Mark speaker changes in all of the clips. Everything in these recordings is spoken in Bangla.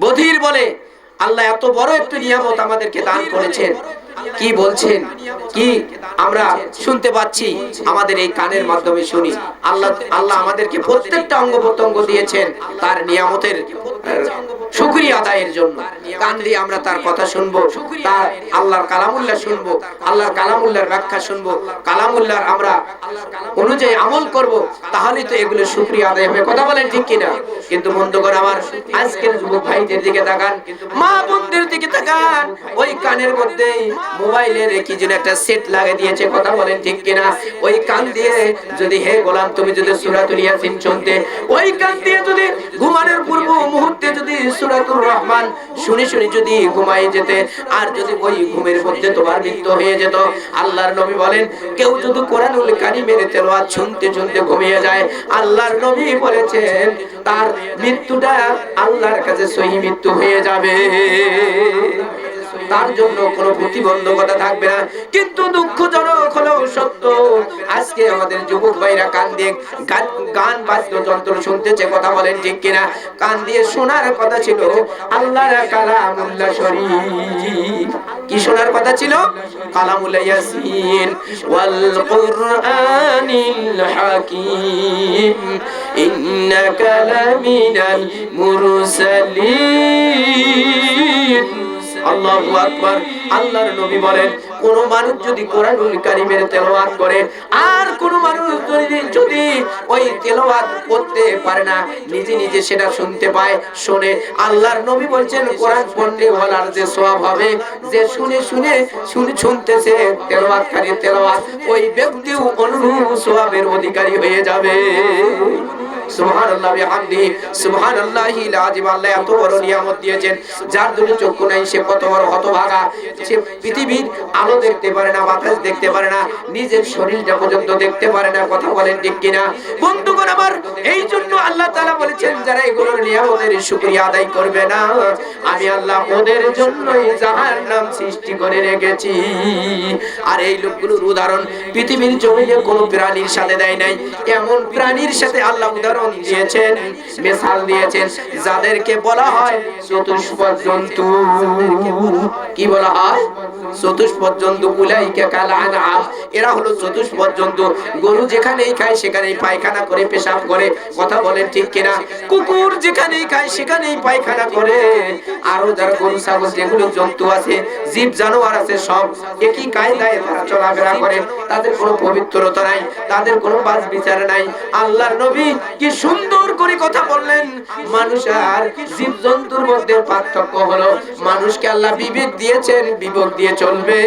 Speaker 1: বধির বলে আল্লাহ এত বড় একটি নিয়ামত আমাদেরকে দান করেছেন। কি বলছেন? কি আমরা শুনতে পাচ্ছি? আমাদের এই কানের মাধ্যমে শুনি। আল্লাহ আল্লাহ আমাদেরকে প্রত্যেকটা অঙ্গ প্রত্যঙ্গ দিয়েছেন তার নিয়ামতের আদায়ের জন্য। কান দিয়ে আমরা তার কথা শুনব, তার আল্লাহর কালামুল্লাহ শুনব, আল্লাহর ব্যাখ্যা শুনব আমরা অনুযায়ী আমল করব তাহলে তো এগুলো শুকরিয়া আদায় হবে। কথা বলেন ঠিক কিনা? কিন্তু বন্ধুগণ আমার আজকের যুবক ভাইদের দিকে তাকান, মা বোনদের দিকে তাকান, ওই কানের মধ্যে মোবাইলের কি যেন একটা সেট লাগিয়ে দিয়েছে, কথা বলেন ঠিক কিনা? ওই কান দিয়ে যদি, হে গোলাম, তুমি যদি সূরাতুল ইয়াসিন শুনতে, ওই কান দিয়ে যদি ঘুমানোর পূর্ব মুহূর্তে যদি সূরাতুর রহমান শুনে শুনে যদি ঘুমায় যেতে, আর যদি ওই ঘুমের মধ্যে তোমার মৃত্যু হয়ে যেত, আল্লাহর নবী বলেন, কেউ যদি কোরআনুল কারিমের তেলাওয়াত শুনতে শুনতে ঘুমিয়ে যায়, আল্লাহর নবী বলেছেন, তার মৃত্যুটা আল্লাহর কাছে সহি মৃত্যু হয়ে যাবে। তার জন্য কোনো প্রতিবন্ধকতা থাকবে না। কিন্তু দুঃখজনক হলেও সত্য, আজকে আমাদের যুবক ভাইরা কান দিয়ে গান- গান বাদ্যযন্ত্র শুনতেছে, কথা বলেন ঠিক কিনা? কান দিয়ে শোনার কথা ছিল, আল্লাহর কালামুল্লাহ শরীফ। কি শোনার কথা ছিল? কালামুল্লাহ ইয়াসিন, ওয়াল কুরআনিল হাকিম। ইন্নাকা লামিনাল মুরসালিন। আল্লাহু আকবার, আল্লাহর নবী বলেন, কোন মানুষ যদি কোরআনুল কারীমের তেলাওয়াত করে, আর কোন মানুষ যদি যদি ওই তেলাওয়াত করতে পারে না, নিজে নিজে সেটা শুনতে পায়, শুনে, আল্লাহর নবী বলছেন, কোরআন পড়লে বলার যে হবে, যে শুনে শুনে শুনে, শুনতেছে তেলাওয়াতকারী তেলাওয়াত, ওই ব্যক্তিও অনুরূপ অধিকারী হয়ে যাবে। সুবহানাল্লাহ বিহামদিহি সুবহানাল্লাহিল আযীম আল্লাহ, এত বড় নিয়ামত দিয়েছেন। যার দুটো চক্ষু নাই, সে কত বড় হতভাগা। সে পৃথিবীর আলো দেখতে পারে না বাতাস দেখতে পারে না, নিজের শরীরটা পর্যন্ত দেখতে পারে না, কথা বলেন ঠিক কিনা? বন্ধুগণ আমার, এই জন্য আল্লাহ বলেছেন, যারা এগুলোর নিয়ামতের শুকরিয়া আদায় করবে না, আমি আল্লাহ ওদের জন্যই সৃষ্টি করে রেখেছি। আর এই লোকগুলোর উদাহরণ, পৃথিবীর জমিনে কোনো প্রাণীর সাথে দেয় নাই, এমন প্রাণীর সাথে আল্লাহ উদাহরণ দিয়েছেন, মিসাল দিয়েছেন। যাদেরকে বলা হয় চতুষ্পদ জন্তু কি বলা হয়? চতুষ্পদ জন্তু উলাইকা কাল আনআম এরা হলো চতুষ্পদ জন্তু গরু যেখানেই খায়, সেখানেই পায়খানা করে, পেশাব করে। কথা বলেন ঠিক কিনা? কুকুর যেখানেই খায়, সেখানেই পায়খানা করে। আরও যারা গরু, ছাগল যেগুলো জন্তু আছে, জীব, জানোয়ার আছে, সব একই কায়দায় তারা চলাফেরা করে। তাদের কোনো পবিত্রতা নাই, তাদের কোনো বাস বিচার নাই। আল্লাহর নবী কি সুন্দর করে কথা বললেন। মানুষ আর জীব জন্তুর মধ্যে পার্থক্য হলো, মানুষকে আল্লাহ বিবেক দিয়েছেন, বিবেক দিয়ে চলবে।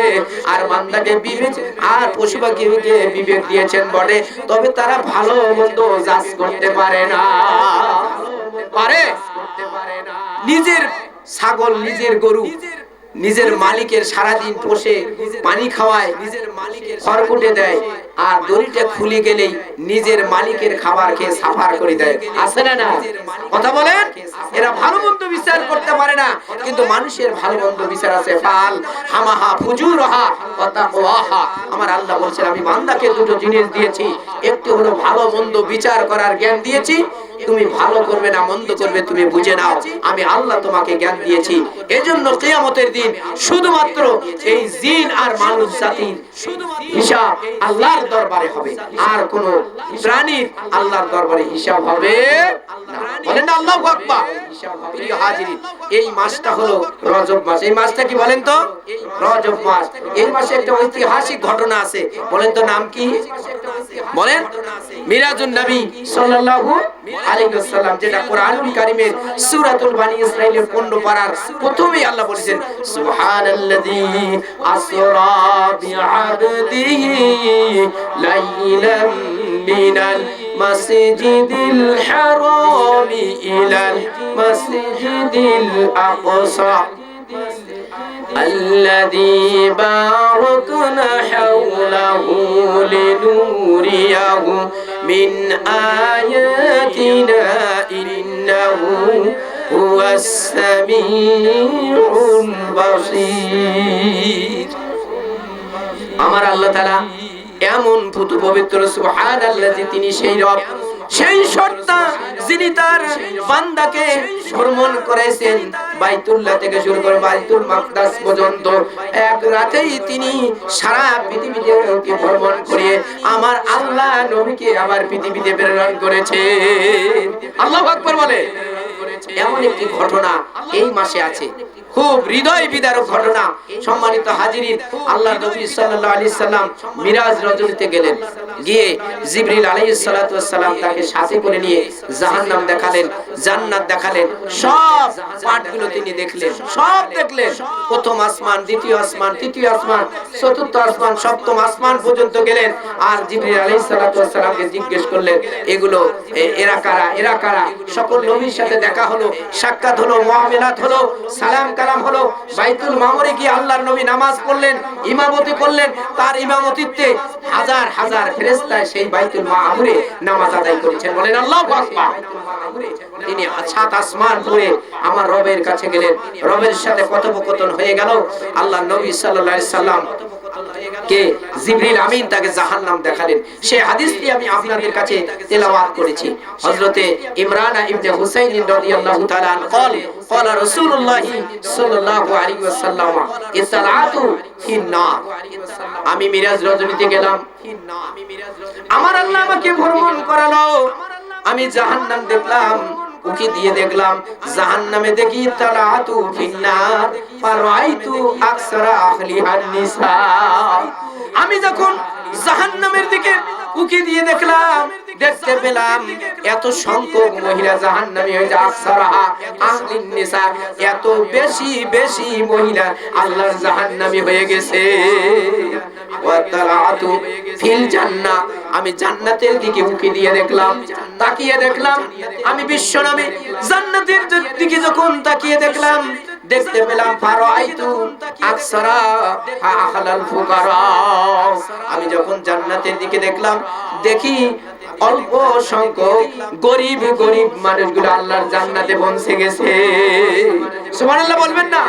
Speaker 1: আর মান্দাকে বিবেক, আর পশু পাখিকে বিবেক দিয়েছেন বটে তবে তারা ভালো মন্দ জাজ করতে পারে না। পারে? নিজের ছাগল, নিজের গরু, নিজের মালিকের সারাদিন পোষে, পানি খাওয়ায় নিজের মালিকের খড়কুটে দেয়। আর দড়িটা খুলে গেলেই নিজের মালিকের খাবার খেয়ে সাফার করে দেয়। আছে না না কথা বলেন? এরা ভালো মন্দ বিচার করতে পারে না, কিন্তু মানুষের ভালো মন্দ বিচার আছে। ফাল, হামাহা, ফুজুরহা কথা ওয়াহা আমার আল্লাহ বলছেন, আমি বান্দাকে দুটো জিনিস দিয়েছি। একটি হলো ভালো মন্দ বিচার করার জ্ঞান দিয়েছি। তুমি ভালো করবে না, মন্দ করবে, তুমি বুঝে নাও। আমি আল্লাহ তোমাকে জ্ঞান দিয়েছি। এজন্য কিয়ামতের দিন শুধুমাত্র এই জিন আর মানুষ জাতির হিসাব আল্লাহর দরবারে হবে। আর কোন প্রাণীর আল্লাহর দরবারে হিসাব হবে বলেন এই মাসটা হলো রজব মাস। এই মাসটা কি বলেন তো? রজব মাস। এই মাসে একটা ঐতিহাসিক ঘটনা আছে। বলেন তো নাম কি? বলেন মিরাজুন নবী সাল্লাল্লাহু আলাইহি ওয়াসাল্লাম, যেটা কোরআনুল কারীমের সূরাতুল বানি ইসরাঈলের 15 পারার প্রথমেই আল্লাহ বলেছেন, সুবহানাল্লাযী আসরা বিআবদিহি লাইলাম মিনাল মাসজিদিল হারাম ইলাল মাসজিদিল আকসা। الذي باركنا حوله لنوريه من آياتنا إنه هو السميع البصير আমার আল্লাহ তাআলা এমন পুতু পবিত্র সুবহানাল্লাহ যে তিনি সেই রব সেই সত্তা যিনি তার বান্দাকে ভ্রমণ করেছেন বাইতুল্লাহ থেকে শুরু করে বাইতুল মাকদাস পর্যন্ত, এক রাতেই তিনি সারা পৃথিবীতে ভ্রমণ করিয়ে আমার আল্লাহ নবীকে আবার পৃথিবীতে প্রেরণ করেছে আল্লাহ আকবর বলে। এমন একটি ঘটনা এই মাসে আছে। খুব হৃদয় বিদারক ঘটনা। সম্মানিত হাজিরিন আল্লাহ নবী সাল্লাল্লাহু সাল্লাম মিরাজ রজনীতে গেলেন। গিয়ে জিবরিল সালাম তাকে সাথে করে নিয়ে দেখালেন, জান্নাত দেখালেন। সব পাঠগুলো তিনি দেখলেন, সব দেখলেন। প্রথম আসমান, দ্বিতীয় আসমান, তৃতীয় আসমান, চতুর্থ আসমান, সপ্তম আসমান পর্যন্ত গেলেন। আর জিবরিল জিজ্ঞেস করলেন, এগুলো এরা কারা? এরা কারা? সকল নবীর সাথে দেখা হলো, সাক্ষাৎ হলো হলো, সালাম কালাম হলো বাইতুল মামরে গিয়ে আল্লাহর নবী নামাজ পড়লেন, ইমামতি করলেন, তার ইমামতিতে হাজার হাজার ফেরেশতা সেই বাইতুল মামরে নামাজ আদায় করেছেন। বলেন আল্লাহু আকবার। তিনি সাত আসমান পড়ে আমার রবের কাছে গেলেন। রবের সাথে কথোপকথন হয়ে গেল। আল্লাহ নবী সাল্লাল্লাহু আলাইহি সাল্লাম কে জিবরিল আমিন তাকে জাহান্নাম দেখালেন সেই হাদিসটি আমি আপনাদের কাছে তেলাওয়াত করেছি হযরতে ইমরান ইবনে হুসাইন রাদিয়াল্লাহু তাআলা আন قال قال رسول الله صلى الله عليه وسلم اطلعت في النار আমি মিরাজ রজনীতে গেলাম আমার আল্লাহ আমাকে ভ্রমণ করালো আমি জাহান্নাম দেখলাম উকি দিয়ে দেখলাম জাহান্নামে দেখি তালাতু ফিন্নার ফারাইতু আকসারা আহলিহান নিসা আমি যখন জাহান্নামের দিকে উকি দিয়ে দেখলাম, দেখতে পেলাম এত সংখ্যক মহিলা জাহান্নামী হয়েছে। আকসারাহা আহলিন নিসা, এত বেশি বেশি মহিলা আল্লাহর জাহান্নামী হয়ে গেছে। ওয়াতালাতু ফিল জান্নাহ। আমি জান্নাতের দিকে উকি দিয়ে দেখলাম, তাকিয়ে দেখলাম, আমি বিশ্ব নামে জান্নাতের দিকে যখন তাকিয়ে দেখলাম দেখতে পেলাম, ফারাইতু আকসারা আহলাল ফুকারা। আমি যখন জান্নাতের দিকে দেখলাম, দেখি অল্প সংখ্যক গরিব গরিব মানুষগুলো আল্লাহর জান্নাতে পৌঁছে গেছে। সুবহানাল্লাহ বলবেন না?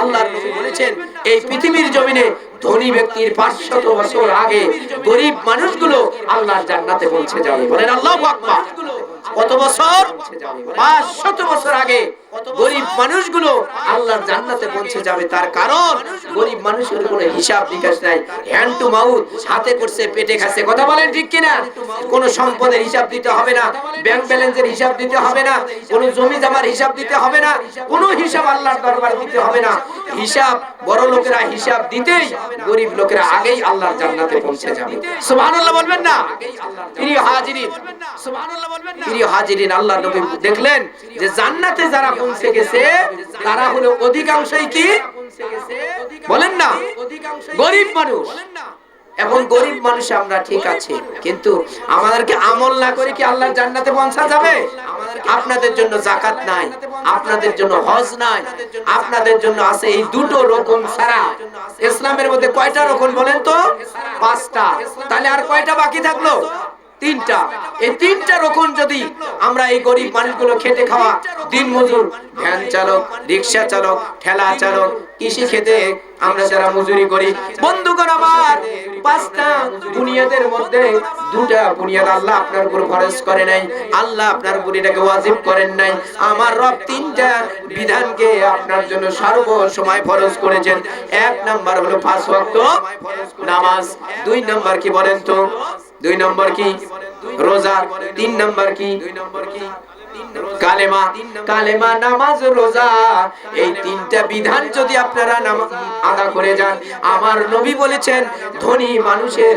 Speaker 1: আল্লাহর নবী বলেছেন, এই পৃথিবীর জমিনে ধনী ব্যক্তির 500 বছর আগে গরিব মানুষগুলো আল্লাহর জান্নাতে পৌঁছে যাবে। বলেন আল্লাহু আকবার। কত বছর? 500 বছর আগে গরিব মানুষগুলো আল্লাহর জান্নাতে পৌঁছে যাবে। তার কারণ, গরিব মানুষের কোনো হিসাব নিকাশ নাই। হ্যান্ড টু মাউথ হাতে করছে, পেটে খাচ্ছে। কথা বলেন ঠিক কিনা? কোনো সম্পদের হিসাব দিতে হবে না। ব্যাংক ব্যালেন্সের হিসাব দিতে হবে না। কোনো জমি জমার হিসাব দিতে হবে না। কোনো হিসাব আল্লাহর দরবার দিতে হবে না। হিসাব, বড় লোকেরা হিসাব দিতেই গরিব লোকেরা আগেই আল্লাহর জান্নাতে পৌঁছে যাবে। সুবহানাল্লাহ বলবেন না? প্রিয় হাজিরিন, সুবহানাল্লাহ বলবেন না? প্রিয় হাজিরিন, আল্লাহর নবী দেখলেন যে জান্নাতে যারা পৌঁছে গেছে, তারা হলো অধিকাংশই কি? বলেন না, গরিব মানুষ। এখন গরিব মানুষ আমরা ঠিক আছে, কিন্তু আমাদেরকে আমল না করে কি জান্নাতে পৌঁছা যাবে? আপনাদের জন্য জাকাত নাই, আপনাদের জন্য হজ নাই, আপনাদের জন্য আছে এই দুটো রকম ছাড়া। ইসলামের মধ্যে কয়টা রকম বলেন তো? পাঁচটা। তাহলে আর কয়টা বাকি থাকল? তিনটা। এই তিনটা রকম যদি আমরা এই গরিব মানুষগুলো খেটে খাওয়া, দিন মজুর, ভ্যান চালক, রিক্সা চালক, ঠেলা চালক, কৃষি খেতে আমরা যারা মজুরি করি, বন্ধুগণ আমার, পাঁচটা বুনিয়াদের মধ্যে দুটা বুনিয়াদ আল্লাহ আপনার উপর খরচ করে নাই, আল্লাহ আপনার উপর এটাকে ওয়াজিব করেন নাই। আমার রব তিনটা বিধানকে আপনার জন্য সর্ব সময় ফরজ করেছেন। এক নাম্বার হলো পাঁচ ওয়াক্ত নামাজ, দুই নাম্বার কি বলেন তো? দুই নম্বর কি? রোজা। তিন নম্বর কি? কালেমা। কালেমা, নামাজ, রোজা। এই তিনটা বিধান যদি আপনারা আদা করে যান, আমার নবী বলেছেন, ধনী মানুষের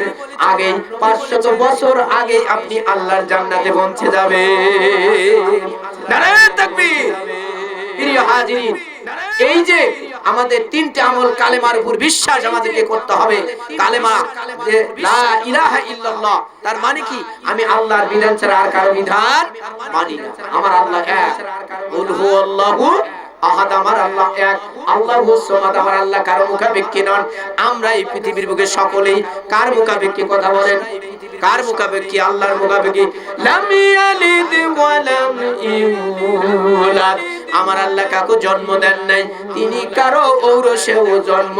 Speaker 1: আগে পাঁচশত বছর আগে আপনি আল্লাহর জান্নাতে পৌঁছে যাবে এই যে আমাদের তিনটে আমল কালেমার উপর বিশ্বাস আমাদেরকে করতে হবে। কালেমা লা ইলাহা ইল্লাল্লাহ, তার মানে কি? আমি আল্লাহর বিধান ছাড়া আর কারও বিধান মানি না। আমার আল্লাহ এক। কুল হুয়াল্লাহু আহাদ। আমার আল্লাহ এক। আল্লাহু সামাদ আমার আল্লাহ কারও মুখাপেক্ষী নন। আমরা এই পৃথিবীর বুকে সকলেই কার মুখাপেক্ষী কথা বলেন? কার মুখাপেক্ষী? আল্লাহর মুখাপেক্ষী। লাম ইয়ালিদ ওয়া ইউলাদ। আমার আল্লাহ কাকু জন্ম দেন নাই। তিনি কারও ঔরসেও জন্ম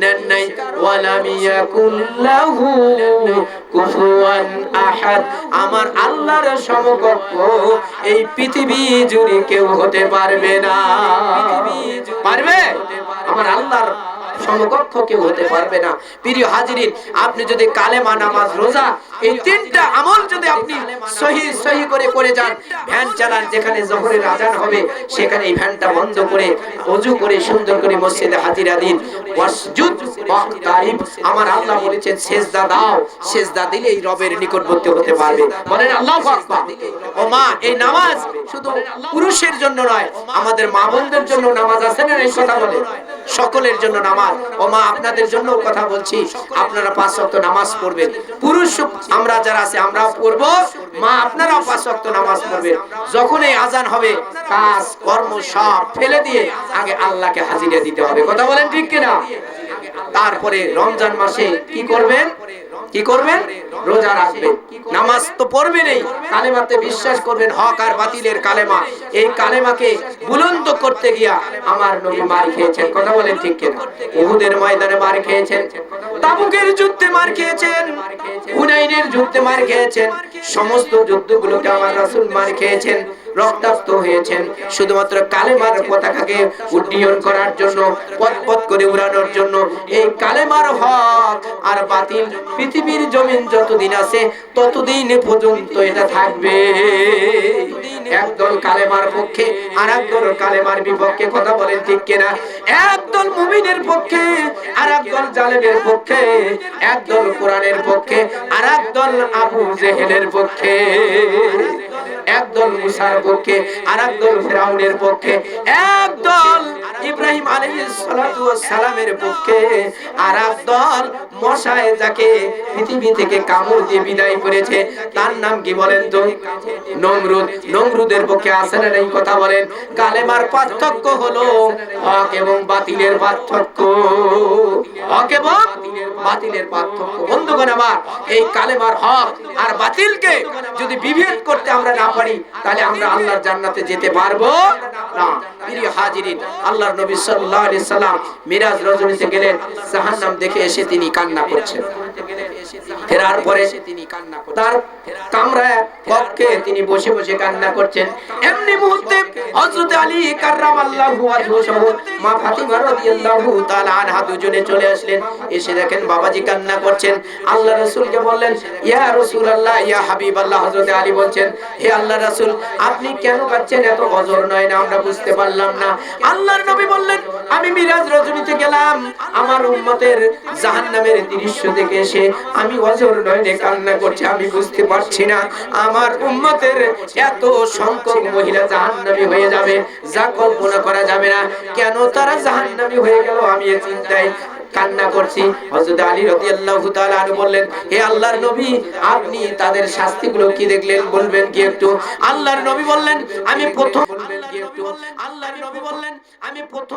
Speaker 1: নেন নাই। ওয়ালাম কুল্লাহু কুফুয়ান আহাদ। আমার আল্লাহর সমকক্ষ এই পৃথিবী জুড়ে কেউ হতে পারবে না। পারবে? আমার আল্লাহর সমকক্ষ কেউ হতে পারবে না। প্রিয় হাজিরিন, আপনি যদি কালেমা নামাজ রোজা, এই তিনটা আমল যদি আপনি সহি সহি করে করে যান, ভ্যান চালান যেখানে জহরের আজান হবে, সেখানে এই ভ্যানটা বন্ধ করে, অজু করে, সুন্দর করে মসজিদে হাজিরা দিন। ওয়াসজুদ ওয়াক্তারিব, আমার আল্লাহ বলেছেন, সেজদা দাও, সেজদা দিলে এই রবের নিকটবর্তী হতে পারবে। বলেন আল্লাহু আকবার। ও মা, এই নামাজ শুধু পুরুষের জন্য নয়, আমাদের মা বোনদের জন্য নামাজ আছে না এই কথা বলে। সকলের জন্য নামাজ। ও মা আপনাদের জন্য কথা বলছি। আপনারা পাঁচ শক্ত নামাজ পড়বেন। পুরুষ, আমরা যারা আছে, আমরাও পড়ব। মা, আপনারাও পাঁচ শক্ত নামাজ পড়বেন। যখন এই আজান হবে, কাজ, কর্ম সব ফেলে দিয়ে আগে আল্লাহকে হাজিরা দিতে হবে। কথা বলেন ঠিক কিনা? তারপরে রমজান মাসে কি করবেন? কি করবেন? রোজা রাখবেন। নামাজ তো পড়বেনই। কালেমাতে বিশ্বাস করবেন, হক আর বাতিলের কালেমা। এই কালেমাকে বুলন্দ করতে গিয়া আমার নবী মার খেয়েছেন। কথা বলেন ঠিক কিনা? উহুদের ময়দানে মার খেয়েছেন। তাবুকের যুদ্ধে মার খেয়েছেন। হুনাইনের যুদ্ধে মার খেয়েছেন। সমস্ত যুদ্ধগুলোকে আমার রাসূল মার খেয়েছেন। রক্তাক্ত হয়েছেন। শুধুমাত্র কালেমার পতাকাকে উড্ডীয়ন করার জন্য পথ করে উড়ানোর জন্য এই কালেমার হক আর বাতিল পৃথিবীর জমিন যতদিন আছে, ততদিন পর্যন্ত এটা থাকবে। একদল কালেমার পক্ষে আর একদল কালেমার বিপক্ষে কথা বলেন ঠিক কিনা? একদল মুমিনের পক্ষে আর একদল জালেমের পক্ষে, একদল কোরআনের পক্ষে আর একদল আবু জেহেলের পক্ষে। একদল মুসার পক্ষে আর একদল ফেরাউনের পক্ষে, একদল ইব্রাহিম সালামের পক্ষে আর একদল মশায় যাকে পৃথিবী থেকে কামড় দিয়ে বিদায় করেছে, তার নাম কি বলেন তো? নমরুদ। নমরুদের পক্ষে আছে না এই কথা বলেন? কালেমার পার্থক্য হলো হক এবং বাতিলের পার্থক্য। হক এবং বাতিলের পার্থক্য। বন্ধুগণ আমার, এই কালেমার হক আর বাতিলকে যদি বিভেদ করতে আমরা না পারি, তাহলে আমরা আল্লাহর জান্নাতে যেতে পারব? না। প্রিয় হাজিরিন, আল্লাহর নবী সাল্লাল্লাহু আলাইহি সাল্লাম মিরাজ রজনীতে গেলেন, জাহান্নাম দেখে এসে তিনি কান্না করছেন। ফেরার পরে তিনি কান্না করছেন। তার কামরায় কক্ষে তিনি বসে বসে কান্না করছেন। এমনি মুহূর্তে হযরত আলী কাররামাল্লাহু ওয়াজহু মা ফাতিমা রাদিয়াল্লাহু তাআলা আনহা দুজনে চলে আসলেন। এসে দেখেন বাবাজি কান্না করছেন। আল্লাহ রাসূলকে বললেন ইয়া রাসূলুল্লাহ ইয়া হাবিবাল্লাহ। হযরত আলী বলছেন হে আল্লাহ রাসূল আপনি কেন কাঁদছেন? এত অজর নয় না আমরা বুঝতে পারলাম না। আল্লাহর নবী বললেন আমি মিরাজ রজনীতে গেলাম। আমার উম্মতের জাহান্নামের দৃশ্য দেখে এসে আমি অজর নয় কান্না করছি, আমি বুঝতে পারছি না। আমার উম্মতের এত সংখ্যক মহিলা জাহান্নামী হয়ে যাবে, যা কল্পনা করা যাবে না। কেন তারা জাহান্নামী হয়ে গেল? আমি এ চিন্তায় কান্না করছি। হযরত আলী রাদিয়াল্লাহু তাআলা বললেন, হে আল্লাহর নবী, আপনি তাদের শাস্তিগুলো কি দেখলেন? বলবেন কি একটু? আল্লাহর নবী বললেন, আমি প্রথম আল্লাহর নবী বললেন, আমি প্রথম